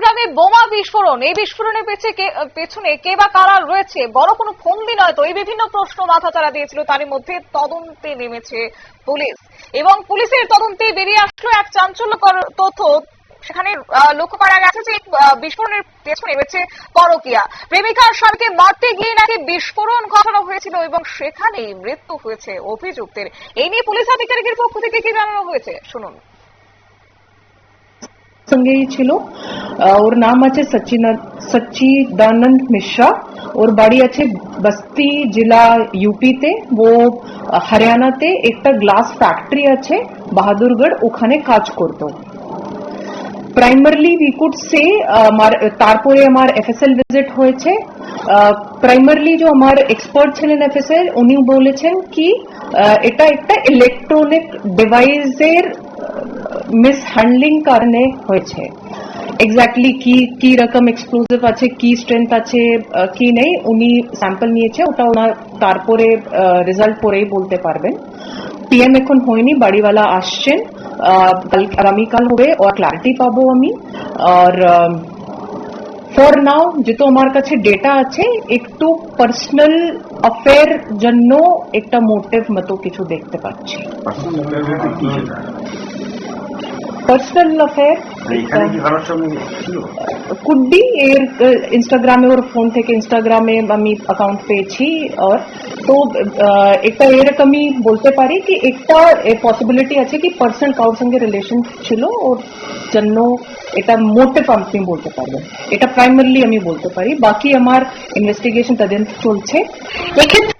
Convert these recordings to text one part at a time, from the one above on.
গ্রামে বোমা বিস্ফোরণ। এই বিস্ফোরণের পেছনে কে বা কারা রয়েছে? বড় কোনো ফন্দি নয় তো, এই বিভিন্ন প্রশ্ন মাথা চাড়া দিয়েছিল। তারই মধ্যে তদন্তে নেমেছে পুলিশ। এবং পুলিশের তদন্তে বেরিয়ে আসলো এক চাঞ্চল্যকর তথ্য। সেখানে লক্ষ্য করা গেছে যে বিস্ফোরণের পেছনে রয়েছে পরকিয়া। প্রেমিকার স্বামীকে মারতে গিয়ে নাকি বিস্ফোরণ ঘটানো হয়েছিল এবং সেখানেই মৃত্যু হয়েছে অভিযুক্তের। এই নিয়ে পুলিশ আধিকারিকের পক্ষ থেকে কি জানানো হয়েছে? শুনুন। সঙ্গেই ছিল। আহ, ওর নাম আছে সচিন সচ্চিদানন্দ মিশ্রা ওর বাড়ি আছে বস্তি জেলা ইউপিতে ও আহ, হরিয়ানাতে একটা গ্লাস ফ্যাক্টরি আছে বাহাদুরগড় ওখানে কাজ করতো প্রাইমারলি উই কুড সে তারপরে আমার এফএসএল ভিজিট হয়েছে প্রাইমারলি যে আমার এক্সপার্ট ছিলেন এফএসএল উনি বলেছেন কি আহ, এটা একটা ইলেকট্রনিক ডিভাইসের মিসহ্যান্ডলিং কারণে হয়েছে এক্স্যাক্টলি কি কি রকম এক্সপ্লোসিভ আছে কি স্ট্রেংথ আছে আহ, কি নেই উনি স্যাম্পল নিয়েছে ওটা ওনার তারপরে রেজাল্ট পরেই বলতে পারবেন পিএম এখন হয়নি বাড়িওয়ালা আসছেন আহ, কাল আগামীকাল হবে ওর ক্লারিটি পাবো আমি আর ফর নাও যেহেতু আমার কাছে ডেটা আছে একটু পার্সোনাল অ্যাফেয়ার জন্য একটা মোটিভ মতো কিছু দেখতে পাচ্ছি পার্সোনাল অ্যাফেয়ার ছিল? কুড বি এর ইনস্টাগ্রামে ওর ফোন থেকে ইনস্টাগ্রামে আমি অ্যাকাউন্ট পেয়েছি, আর তো একটা এরকমই বলতে পারি কি, একটা পসিবিলিটি আছে কি পার্সোনাল কারোর সঙ্গে রিলেশন ছিল, ওর জন্য এটা মোটিভ আপনি বলতে পারবেন এটা প্রাইমারিলি আমি বলতে পারি। বাকি আমার ইনভেস্টিগেশন তদন্ত চলছে। এক্ষেত্রে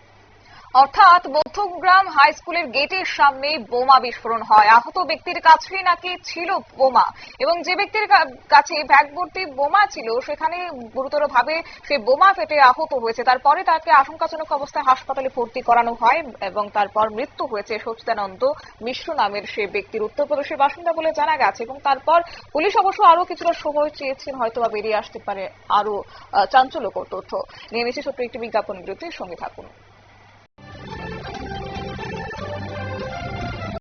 অর্থাৎ মধ্যমগ্রাম হাই স্কুলের গেটের সামনে বোমা বিস্ফোরণ হয়। আহত ব্যক্তির কাছেই নাকি ছিল বোমা এবং যে ব্যক্তির কাছে ব্যাগ ভর্তি বোমা ছিল, সেখানে গুরুতরভাবে সে বোমা ফেটে আহত হয়েছে। তারপরে তাকে আশঙ্কাজনক অবস্থায় হাসপাতালে ভর্তি করানো হয় এবং তারপর মৃত্যু হয়েছে সচিদানন্দ মিশ্র নামের সে ব্যক্তির। উত্তরপ্রদেশের বাসিন্দা বলে জানা গেছে এবং তারপর পুলিশ অবশ্য আরও কিছুটা সময় চেয়েছেন হয়তো বা বেরিয়ে আসতে পারে আরও চাঞ্চল্যকর তথ্য। নিয়ে নিচ্ছে ছোট্ট একটি বিজ্ঞাপন বিরতির সঙ্গে থাকুন।